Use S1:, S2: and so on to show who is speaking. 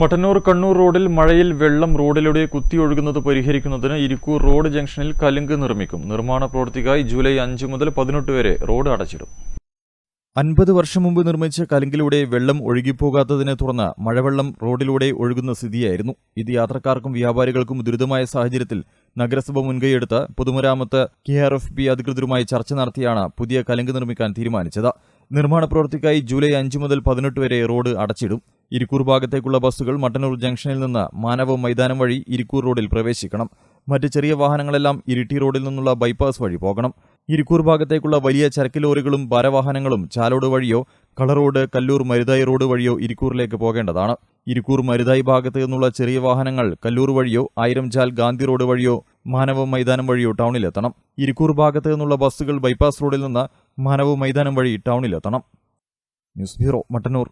S1: മട്ടന്നൂർ കണ്ണൂർ റോഡിൽ മഴയിൽ വെള്ളം റോഡിലൂടെ കുത്തിയൊഴുകുന്നത് പരിഹരിക്കുന്നതിന് ഇരിക്കൂർ റോഡ് ജംഗ്ഷനിൽ കലുങ്ക് നിർമ്മിക്കും. നിർമ്മാണ പ്രവൃത്തിക്കായി ജൂലൈ അഞ്ച് മുതൽ പതിനെട്ട് വരെ റോഡ് അടച്ചിടും. അൻപത് വർഷം മുമ്പ് നിർമ്മിച്ച കലുങ്കിലൂടെ വെള്ളം ഒഴുകിപ്പോകാത്തതിനെ തുടർന്ന് മഴവെള്ളം റോഡിലൂടെ ഒഴുകുന്ന സ്ഥിതിയായിരുന്നു. ഇത് യാത്രക്കാർക്കും വ്യാപാരികൾക്കും ദുരിതമായ സാഹചര്യത്തിൽ നഗരസഭ മുൻകൈയെടുത്ത് പൊതുമരാമത്ത് കെ ആർ എഫ് ബി അധികൃതരുമായി ചർച്ച നടത്തിയാണ് പുതിയ കലുങ്ക് നിർമ്മിക്കാൻ തീരുമാനിച്ചത്. നിർമ്മാണ പ്രവൃത്തിക്കായി ജൂലൈ അഞ്ച് മുതൽ പതിനെട്ട് വരെ റോഡ് അടച്ചിടും. ഇരിക്കൂർ ഭാഗത്തേക്കുള്ള ബസ്സുകൾ മട്ടന്നൂർ ജംഗ്ഷനിൽ നിന്ന് മാനവ മൈതാനം വഴി ഇരിക്കൂർ റോഡിൽ പ്രവേശിക്കണം. മറ്റ് ചെറിയ വാഹനങ്ങളെല്ലാം ഇരിട്ടി റോഡിൽ നിന്നുള്ള ബൈപ്പാസ് വഴി പോകണം. ഇരിക്കൂർ ഭാഗത്തേക്കുള്ള വലിയ ചരക്ക് ലോറികളും ഭാരവാഹനങ്ങളും ചാലോട് വഴിയോ കളറോഡ് കല്ലൂർ മരുതായി റോഡ് വഴിയോ ഇരിക്കൂറിലേക്ക് പോകേണ്ടതാണ്. ഇരിക്കൂർ മരുതായി ഭാഗത്ത് നിന്നുള്ള ചെറിയ വാഹനങ്ങൾ കല്ലൂർ വഴിയോ ആയിരംചാൽ ഗാന്ധി റോഡ് വഴിയോ മാനവ മൈതാനം വഴിയോ ടൗണിലെത്തണം. ഇരിക്കൂർ ഭാഗത്ത് നിന്നുള്ള ബസ്സുകൾ ബൈപ്പാസ് റോഡിൽ നിന്ന് മാനവ മൈതാനം വഴി ടൗണിലെത്തണം. News bureau Mattannur.